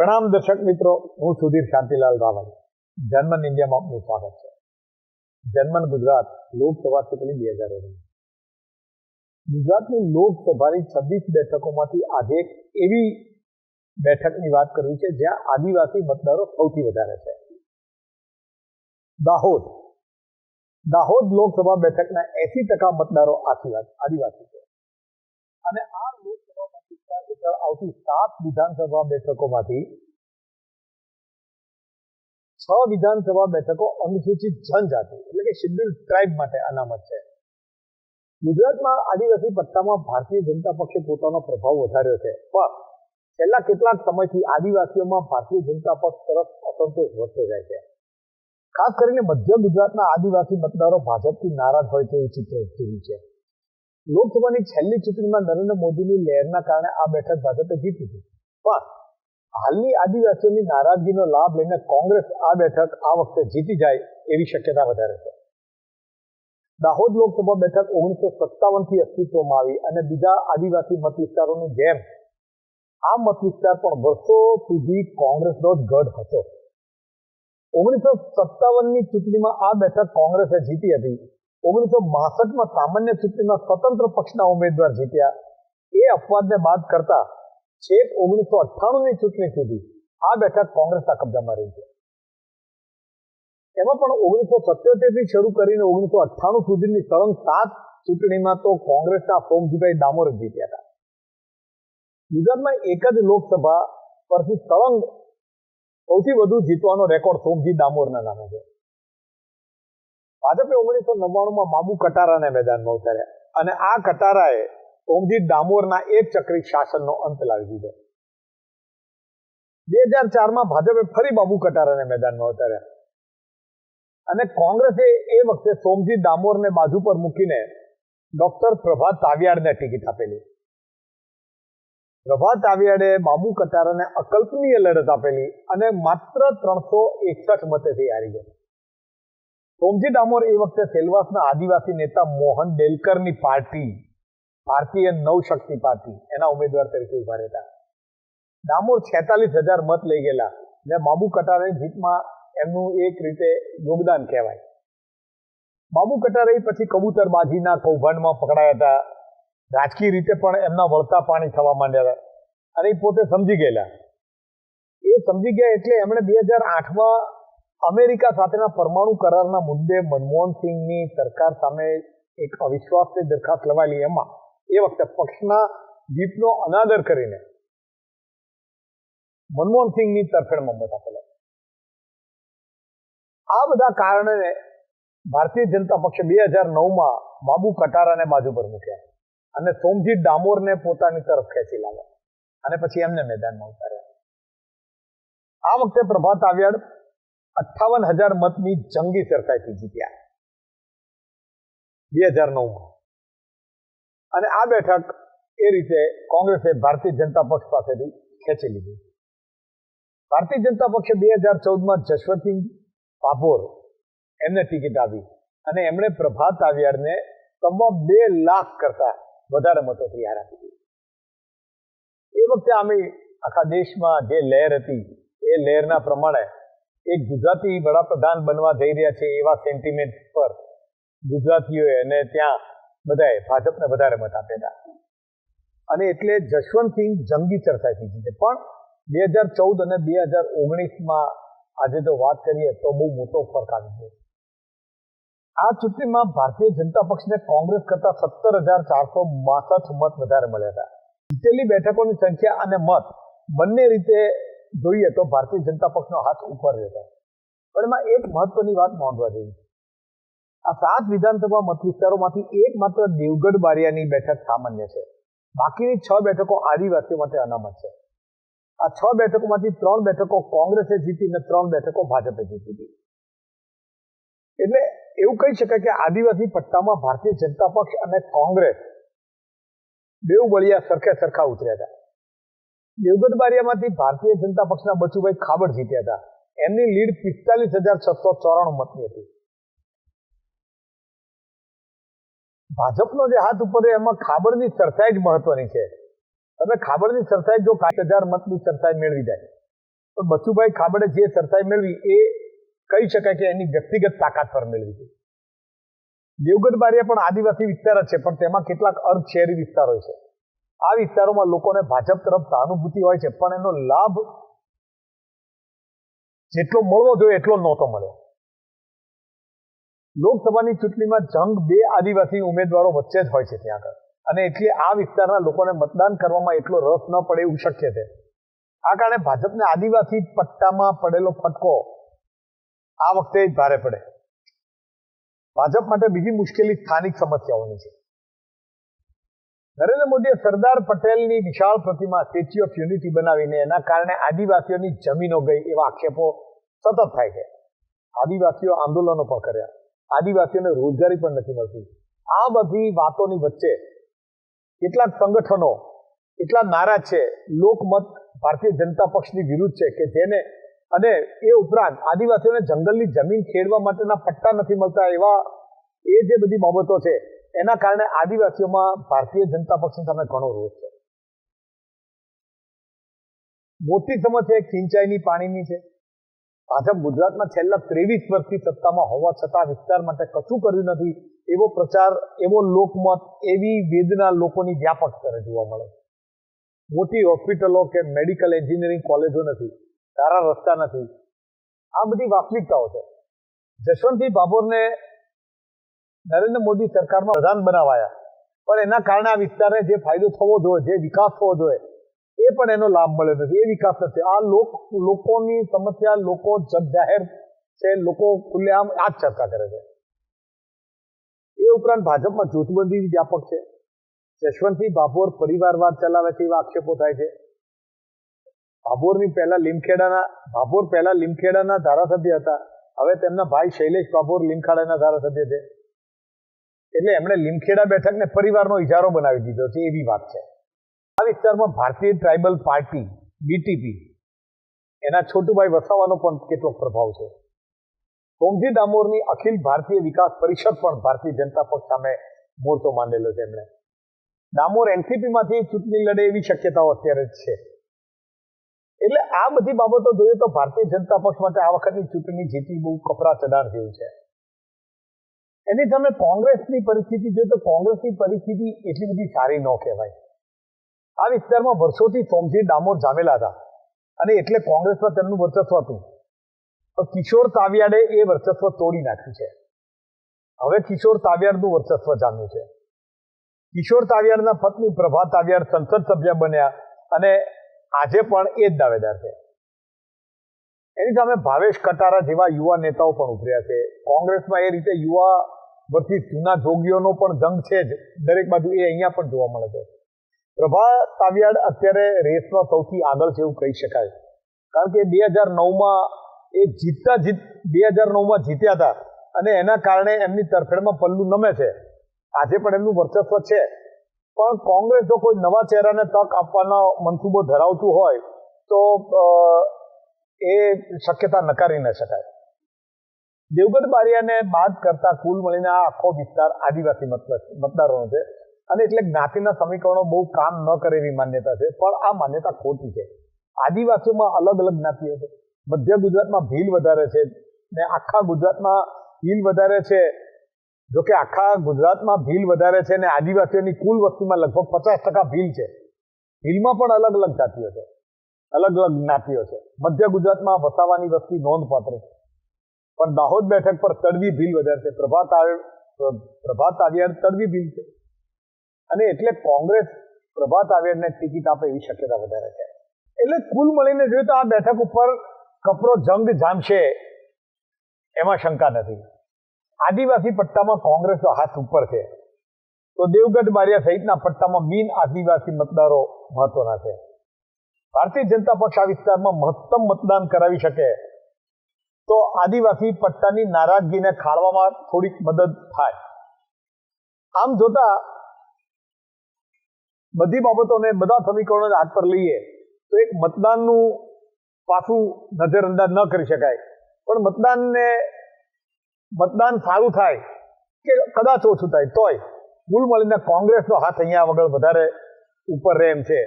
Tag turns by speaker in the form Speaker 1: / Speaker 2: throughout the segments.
Speaker 1: પ્રણામ દર્શક મિત્રો, હું સુધીર શાંતિલાલ રાવલ. જર્મન ઇન્ડિયામાં આપનું સ્વાગત છે. જર્મન ગુજરાત લોકસભા ચૂંટણી બે હજાર ઓગણીસ. ગુજરાતની લોકસભાની છવ્વીસ બેઠકોમાંથી આજે એક એવી બેઠકની વાત કરવી છે, જ્યાં આદિવાસી મતદારો સૌથી વધારે છે. દાહોદ. દાહોદ લોકસભા બેઠકના એસી ટકા મતદારો આદિવાસી છે. અને આ આવતી સાત વિધાનસભા બેઠકોમાંથી છ વિધાનસભા બેઠકો અનુસૂચિત જનજાતિ એટલે કે શેડ્યુલ ટ્રાઇબ માટે અનામત છે. ગુજરાતમાં આદિવાસી પટ્ટામાં ભારતીય જનતા પક્ષે પોતાનો પ્રભાવ વધાર્યો છે. પણ છેલ્લા કેટલાક સમયથી આદિવાસીઓમાં ભારતીય જનતા પક્ષ તરફ અસંતોષ વધતો જાય છે. ખાસ કરીને મધ્ય ગુજરાતના આદિવાસી મતદારો ભાજપથી નારાજ હોય તેવું ચિત્ર ઉભર્યું છે. લોકસભાની છેલ્લી ચૂંટણીમાં નરેન્દ્ર મોદીની લહેરના કારણે આ બેઠક ભાજપે જીતી હતી. પણ હાલની આદિવાસીઓની નારાજગીનો લાભ લઈને કોંગ્રેસ આ બેઠક આ વખતે જીતી જાય એવી શક્યતા વધારે છે. દાહોદ લોકસભા બેઠક ઓગણીસો સત્તાવનથી અસ્તિત્વમાં આવી અને બીજા આદિવાસી મત વિસ્તારોની જેમ આ મત વિસ્તાર પણ વર્ષો સુધી કોંગ્રેસનો જ ગઢ હતો. ઓગણીસો સત્તાવનની ચૂંટણીમાં આ બેઠક કોંગ્રેસે જીતી હતી. ઓગણીસો બાસઠમાં સામાન્ય ચૂંટણીમાં સ્વતંત્ર પક્ષના ઉમેદવાર જીત્યા. એ અપવાદને બાદ કરતા છેક ઓગણીસો અઠ્ઠાણુંની ચૂંટણી સુધી આ બેઠક કોંગ્રેસના કબજામાં રહી છે. એમાં પણ ઓગણીસો સત્યોતેરથી શરૂ કરીને ઓગણીસો અઠ્ઠાણું સુધીની સળંગ સાત ચૂંટણીમાં તો કોંગ્રેસના સોમજીભાઈ ડામોર જીત્યા હતા. ગુજરાતમાં એક જ લોકસભા પરથી સળંગ સૌથી વધુ જીતવાનો રેકોર્ડ સોમજી ડામોરના નામે છે. ભાજપે ઓગણીસો નવ્વાણુંમાં માબુ કટારાને મેદાનમાં ઉતાર્યા. અને આ કટારાએ ઓમજી ડામોરના એક ચક્રી શાસનનો અંત લાવી દીધો. બે હજાર ચારમાં ભાજપે ફરી બાબુ કટારાને મેદાનમાં ઉતાર્યા. અને કોંગ્રેસે એ વખતે સોમજી ડામોરને બાજુ પર મૂકીને ડોક્ટર પ્રભાત તાવિયાડને ટિકિટ આપેલી. પ્રભાત તાવિયાડે બાબુ કટારાને અકલ્પનીય લડત આપેલી અને માત્ર ત્રણસો એકસઠ મતેથી હારી ગયા સોમજી ડામોર એ વખતે સેલવાસના આદિવાસી નેતા મોહન ડેલકરની પાર્ટી, ભારતીય નવશક્તિ પાર્ટી, એના ઉમેદવાર તરીકે ઊભા રહેતા. ડામોર છેતાલીસ હજાર મત લઈ ગયેલા ને બાબુ કટારાની જીતમાં એમનું એક રીતે યોગદાન કહેવાય. બાબુ કટારે પછી કબૂતરબાજીના કૌભાંડમાં પકડાયા હતા. રાજકીય રીતે પણ એમના વળતા પાણી થવા માંડ્યા હતા. અને પોતે સમજી ગયેલા. એ સમજી ગયા એટલે એમણે બે હજાર આઠમાં અમેરિકા સાથેના પરમાણુ કરારના મુદ્દે મનમોહન સિંહની સરકાર સામે એક અવિશ્વાસની દરખાસ્ત લવાયેલી એમાં એ વખતે પક્ષના જીતનો અનાદર કરીને મનમોહન સિંહની તરફેણમાં મત આપેલા આ બધા કારણે ભારતીય જનતા પક્ષે બે હજાર નવમાં બાબુ કટારાને બાજુ પર મૂક્યા અને સોમજી ડામોરને પોતાની તરફ ખેંચી લાવ્યા અને પછી એમને મેદાનમાં ઉતાર્યા આ વખતે પ્રભાત આવ્યાડ અઠ્ઠાવન હજાર મતની જંગી સરખાઈથી જીત્યા. બે હજાર નવમાં. અને આ બેઠક એ રીતે કોંગ્રેસે ભારતીય જનતા પક્ષ પાસેથી ખેંચી લીધી. ભારતીય જનતા પક્ષે બે હજાર ચૌદમાં જશવંતસિંહ ભાભોર એમને ટિકિટ આપી અને એમણે પ્રભાત આવ્યારને તમામ બે લાખ કરતા વધારે મતોથી હાર આપી એ વખતે અમે આખા દેશમાં જે લહેર હતી, એ લહેરના પ્રમાણે એક ગુજરાતી વડાપ્રધાન બનવા જઈ રહ્યા છે એવા સેન્ટિમેન્ટ પર ગુજરાતીઓએ અને ત્યાં બધાએ ભાજપને વધારે મત આપ્યા અને એટલે જશવંતસિંહ જંગી ચર્ચાથી જીતે પણ બે હજાર ચૌદ અને બે હજાર ઓગણીસમાં આજે જો વાત કરીએ તો બહુ મોટો ફરક આવી ગયો. આ ચૂંટણીમાં ભારતીય જનતા પક્ષને કોંગ્રેસ કરતા સત્તર હજાર ચારસો બાસઠ મત વધારે મળ્યા હતા. જીતેલી બેઠકોની સંખ્યા અને મત બંને રીતે જોઈએ તો ભારતીય જનતા પક્ષનો હાથ ઉપર રહેતો. પણ એમાં એક મહત્વની વાત નોંધવા જેવી આ સાત વિધાનસભા મત વિસ્તારોમાંથી એક માત્ર દેવગઢ બારિયાની બેઠક સામાન્ય છે. બાકીની છ બેઠકો આદિવાસીઓ માટે અનામત છે. આ છ બેઠકોમાંથી ત્રણ બેઠકો કોંગ્રેસે જીતી અને ત્રણ બેઠકો ભાજપે જીતી હતી એટલે એવું કહી શકાય કે આદિવાસી પટ્ટામાં ભારતીય જનતા પક્ષ અને કોંગ્રેસ બેઉ બળિયા સરખે સરખા ઉતર્યા હતા. દેવગઢ બારિયામાંથી ભારતીય જનતા પક્ષના બચુભાઈ ખાબડ જીત્યા હતા. એમની લીડ પિસ્તાલીસ હજાર છસો ચોરાણું મતની હતી. ભાજપનો જે હાથ ઉપર એમાં ખાબડની સરસાઈ જ મહત્વની છે. તમે ખાબડની સરસાઈ જો પાંચ હજાર મતની સરસાઈ મેળવી જાય, તો બચુભાઈ ખાબડે જે ચર્ચાઈ મેળવી એ કહી શકાય કે એની વ્યક્તિગત તાકાત પર મેળવી હતી દેવગઢ બારિયા પણ આદિવાસી વિસ્તાર જ છે, પણ તેમાં કેટલાક અર્ધ શહેરી વિસ્તારો છે. આ વિસ્તારોમાં લોકોને ભાજપ તરફ સહાનુભૂતિ હોય છે, પણ એનો લાભ જેટલો મળવો જોઈએ એટલો નહોતો મળ્યો. લોકસભાની ચૂંટણીમાં જંગ બે આદિવાસી ઉમેદવારો વચ્ચે જ હોય છે ત્યાં આગળ. અને એટલે આ વિસ્તારના લોકોને મતદાન કરવામાં એટલો રસ ન પડે એવું શક્ય છે. આ કારણે ભાજપને આદિવાસી પટ્ટામાં પડેલો ફટકો આ વખતે ભારે પડે. ભાજપ માટે બીજી મુશ્કેલી સ્થાનિક સમસ્યાઓની છે. નરેન્દ્ર મોદીએ સરદાર પટેલની વિશાળ પ્રતિમા, સ્ટેચ્યુ ઓફ યુનિટી બનાવીને એના કારણે આદિવાસીઓની જમીનો ગઈ એવા આક્ષેપો સતત થાય છે. આદિવાસીઓ આંદોલનો પણ કર્યા. આદિવાસીઓને રોજગારી પણ નથી મળતી. આ બધી વાતોની વચ્ચે કેટલાક સંગઠનો એટલા નારાજ છે. લોકમત, ભારતીય જનતા પક્ષની વિરુદ્ધ છે કે જેને, અને એ ઉપરાંત આદિવાસીઓને જંગલની જમીન ખેડવા માટેના પટ્ટા નથી મળતા એવા, એ જે બધી બાબતો છે એના કારણે આદિવાસીઓમાં ભારતીય જનતા પક્ષની સામે ઘણો રોષ છે. મોટી સમસ્યા એક સિંચાઈની પાણીની છે. ભાજપ ગુજરાતમાં છેલ્લા ત્રેવીસ વર્ષથી સત્તામાં હોવા છતાં વિસ્તાર માટે કશું કર્યું નથી. એવો પ્રચાર, એવો લોકમત, એવી વેદના લોકોની વ્યાપક સ્તરે જોવા મળે મોટી હોસ્પિટલો કે મેડિકલ એન્જિનિયરિંગ કોલેજો નથી. સારા રસ્તા નથી. આ બધી વાસ્તવિકતાઓ છે. જશવંતસિંહ ભાભોરને નરેન્દ્ર મોદી સરકારમાં પ્રધાન બનાવાયા. પણ એના કારણે આ વિસ્તારને જે ફાયદો થવો જોઈએ, જે વિકાસ થવો જોઈએ, એ પણ એનો લાભ મળ્યો નથી. એ વિકાસ નથી. આ લોક, લોકોની સમસ્યા, લોકો જાહેર છે, લોકો ખુલ્લેઆમ આ જ ચર્ચા કરે છે. એ ઉપરાંત ભાજપમાં જૂથબંધી વ્યાપક છે. જશવંતસિંહ ભાભોર પરિવારવાદ ચલાવે છે એવા આક્ષેપો થાય છે. ભાભોરની પહેલા લીમખેડાના, ભાભોર પહેલા લીમખેડાના ધારાસભ્ય હતા. હવે તેમના ભાઈ શૈલેષ ભાભોર લીમખાડાના ધારાસભ્ય છે. એટલે એમણે લીમખેડા બેઠકને પરિવારનો ઇજારો બનાવી દીધો છે, એવી વાત છે. આ વિસ્તારમાં ભારતીય ટ્રાઇબલ પાર્ટી બીટીપી એના છોટુભાઈ વસાવાનો પણ કેટલોક પ્રભાવ છે. સોમજી ડામોરની અખિલ ભારતીય વિકાસ પરિષદ પણ ભારતીય જનતા પક્ષ સામે મોરચો માંડેલો છે એમણે. ડામોર એનસીપીમાંથી ચૂંટણી લડે એવી શક્યતાઓ અત્યારે જ છે. એટલે આ બધી બાબતો જોઈએ તો ભારતીય જનતા પક્ષ માટે આ વખતની ચૂંટણી જીતવી બહુ કપરા ચડાણ જેવું છે. એની તમે કોંગ્રેસની પરિસ્થિતિ જોઈએ તો કોંગ્રેસની પરિસ્થિતિ એટલી બધી સારી ન કહેવાય. આ વિસ્તારમાં વર્ષોથી સોમજી ડામોર જામેલા હતા અને એટલે કોંગ્રેસમાં તેમનું વર્ચસ્વ હતું. પણ કિશોર તાવિયાડે એ વર્ચસ્વ તોડી નાખ્યું છે. હવે કિશોર તાવિયાડનું વર્ચસ્વ જામ્યું છે. કિશોર તાવિયાડના પત્ની પ્રભા તાવિયાડ સંસદ સભ્ય બન્યા અને આજે પણ એ જ દાવેદાર છે. એની સામે ભાવેશ કટારા જેવા યુવા નેતાઓ પણ ઉભર્યા છે. કોંગ્રેસમાં એ રીતે યુવા વર્સિસ જૂના જોગીઓનો પણ જંગ છે જ. દરેક બાજુ એ અહીંયા પણ જોવા મળે છે. પ્રભા તાવિયાડ અત્યારે રેસમાં સૌથી આગળ છે એવું કહી શકાય. કારણ કે બે હજાર નવમાં એ જીતતા જીત, બે હજાર નવમાં જીત્યા હતા અને એના કારણે એમની તરફેણમાં પલ્લું નમે છે. આજે પણ એમનું વર્ચસ્વ છે. પણ કોંગ્રેસ જો કોઈ નવા ચહેરાને તક આપવાનો મનસૂબો ધરાવતું હોય તો એ શક્યતા નકારી ન શકાય. દેવગઢ બારિયાને બાદ કરતા કુલ મળીને આ આખો વિસ્તાર આદિવાસી મતદારોનો છે. અને એટલે જ્ઞાતિના સમીકરણો બહુ કામ ન કરે એવી માન્યતા છે. પણ આ માન્યતા ખોટી છે. આદિવાસીઓમાં અલગ અલગ જ્ઞાતિઓ છે. મધ્ય ગુજરાતમાં ભીલ વધારે છે ને આખા ગુજરાતમાં ભીલ વધારે છે. જોકે આખા ગુજરાતમાં ભીલ વધારે છે ને આદિવાસીઓની કુલ વસ્તીમાં લગભગ પચાસ ટકા ભીલ છે. ભીલમાં પણ અલગ અલગ જાતિઓ છે. અલગ અલગ જ્ઞાતિઓ છે. મધ્ય ગુજરાતમાં વસાવાની વસ્તી નોંધપાત્ર છે. પણ દાહોદ બેઠક પર તડવી ભીલ વધારે છે. પ્રભાત પ્રભાત આવિયાર તડવી ભીલ છે. અને એટલે કોંગ્રેસ પ્રભાત આવિયારને ટિકિટ આપે એવી શક્યતા વધારે છે. એટલે કુલ મળીને જોઈએ તો આ બેઠક ઉપર કપરો જંગ જામશે એમાં શંકા નથી. આદિવાસી પટ્ટામાં કોંગ્રેસનો હાથ ઉપર છે. તો દેવગઢ બારિયા સહિતના પટ્ટામાં બિન આદિવાસી મતદારો મહત્વના છે. ભારતીય જનતા પક્ષ આ વિસ્તારમાં મહત્તમ મતદાન કરાવી શકે તો આદિવાસી પટ્ટાની નારાજગીને ખાળવામાં થોડીક મદદ થાય. આમ જોતા બધી બાબતોને બધા સમીકરણો હાથ પર લઈએ, તો એક મતદાનનું પાછું નજરઅંદાજ ન કરી શકાય. પણ મતદાનને, મતદાન સારું થાય કે કદાચ ઓછું થાય, તોય કુલ મળીને કોંગ્રેસનો હાથ અહીંયા વગર વધારે ઉપર રહે એમ છે.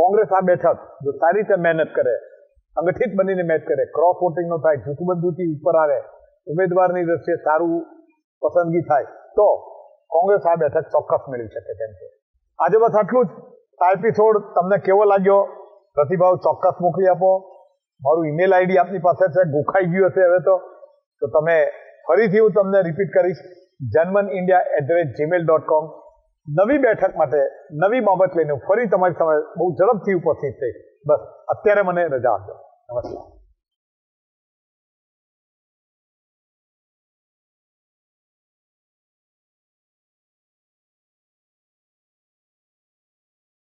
Speaker 1: કોંગ્રેસ આ બેઠક જો સારી રીતે મહેનત કરે સંગઠિત બનીને મેચ કરે. ક્રોસ વોટિંગ નો થાય જૂથબંધુથી ઉપર આવે, ઉમેદવારની દ્રષ્ટિએ સારું પસંદગી થાય, તો કોંગ્રેસ આ બેઠક ચોક્કસ મેળવી શકે તેમ છે. આજે બસ આટલું જ. આ એપિસોડ તમને કેવો લાગ્યો? પ્રતિભાવ ચોક્કસ મોકલી આપો. મારું ઈમેલ આઈડી આપની પાસે છે, ગુખાઈ ગયું હશે હવે તો. તો તમે ફરીથી હું તમને રિપીટ કરીશ German India at the rate Gmail dot com નવી બેઠક માટે નવી બાબત લઈને ફરી તમારી સામે બહુ ઝડપથી ઉપસ્થિત થઈ. બસ, અત્યારે મને રજા આપજો. નમસ્કાર.